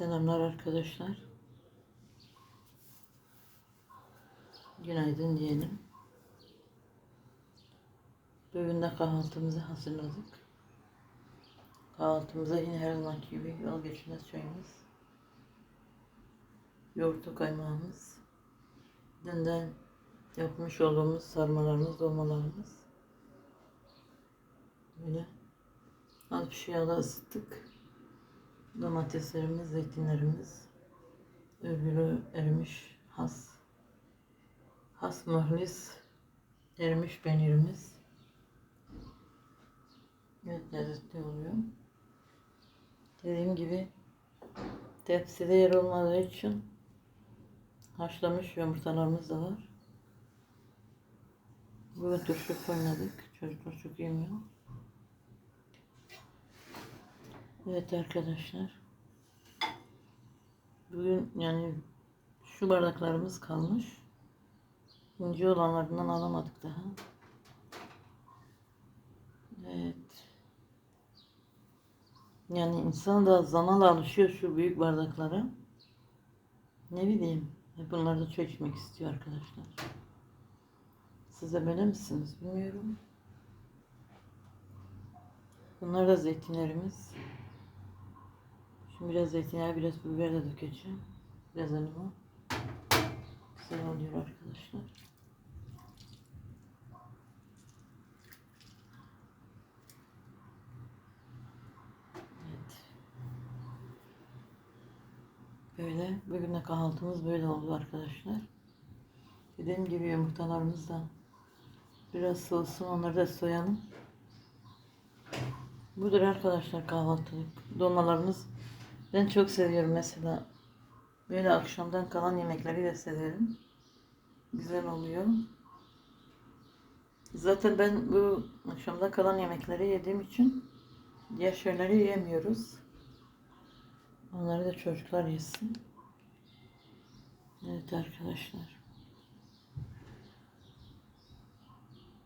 Selamlar arkadaşlar. Günaydın diyelim. Bugün de kahvaltımızı hazırladık. Kahvaltımıza yine her zamanki gibi yol geçmez çayımız. Yoğurtlu kaymağımız. Dünden yapmış olduğumuz sarmalarımız, dolmalarımız. Böyle az bir şey yağda ısıttık. Domateslerimiz, zeytinlerimiz, örgülü erimiş has, has muhlis erimiş peynirimiz. Evet lezzetli oluyor. Dediğim gibi tepside yer olmadığı için haşlamış yumurtalarımız da var. Bugün turşu koymadık. Çocuklar çok yemiyor. Evet arkadaşlar. Bugün yani şu bardaklarımız kalmış. İnce olanlarından alamadık daha. Evet. Yani insan da zamanla alışıyor şu büyük bardaklara. Ne bileyim. Bunları da çok istiyor arkadaşlar. Siz de böyle misiniz bilmiyorum. Bunlar da zeytinlerimiz. Şimdi biraz zeytinyağı, biraz biber de dökeceğim. Biraz limon. Güzel oluyor arkadaşlar. Evet. Böyle. Bugün de kahvaltımız böyle oldu arkadaşlar. Dediğim gibi yumurtalarımız da biraz soğusun. Onları da soyalım. Budur arkadaşlar kahvaltılık. Dolmalarımız ben çok seviyorum mesela. Böyle akşamdan kalan yemekleri de severim. Güzel oluyor. Zaten ben bu akşamdan kalan yemekleri yediğim için diğer şeyleri yemiyoruz. Onları da çocuklar yesin. Evet arkadaşlar.